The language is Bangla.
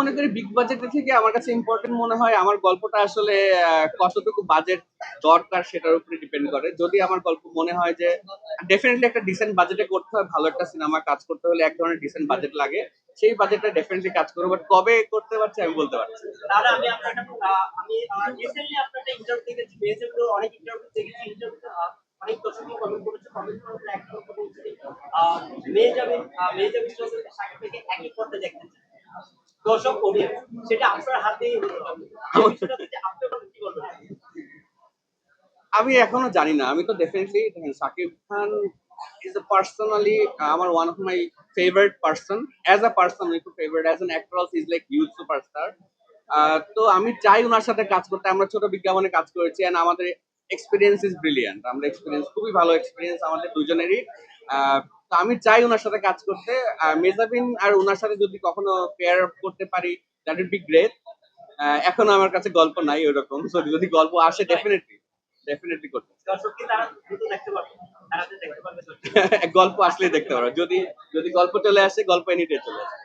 মনে করি বিগ বাজেট থেকে আমার কাছে ইম্পর্টেন্ট মনে হয় আমার গল্পটা আসলে কতটুকু বাজেট দরকার সেটার উপরে ডিপেন্ড করে। যদি আমার গল্প মনে হয় যে ডেফিনেটলি একটা ডিসেন্ট বাজেটে করতে হয়, ভালো একটা সিনেমা কাজ করতে হলে এক ধরনের ডিসেন্ট বাজেট লাগে। সেই বাজেটটা ডেফিনেটলি কাজ করব বাট কবে করতে পারছি আমি বলতে পারছি দাদা, আমি অনেক কমেন্ট করেছে কমেন্ট একই দেখতে দর্শক অডিয়েন্স সেটা আপনার হাতেই আমি এখনও জানি না। আমি তো ডেফিনেটলি দেখেন Shakib Khan is a personally আমার one of my favourite person as a person একটু favourite as an actor also is like huge superstar তো আমি চাই ওনার সাথে কাজ করতে। আমরা ছোট বিজ্ঞাপনে কাজ করেছি and আমাদের এক্সপিরিয়েন্স ইজ ব্রিলিয়ান্ট আমরা এক্সপিরিয়েন্স খুবই ভালো এক্সপিরিয়েন্স আমাদের দুজনেরই। আহ, তো আমি চাই ওনার সাথে কাজ করতে। মেজাবিন আর ওনার সাথে যদি কখনো পেয়ার করতে পারি দ্যাট উড বি গ্রেট এখন আমার কাছে গল্প নাই ওরকম। সরি যদি গল্প আসে ডেফিনেটলি ডেফিনেটলি করতে গল্প আসলে দেখতে পারো যদি যদি গল্প চলে আসে গল্প এনিটে চলে আসে।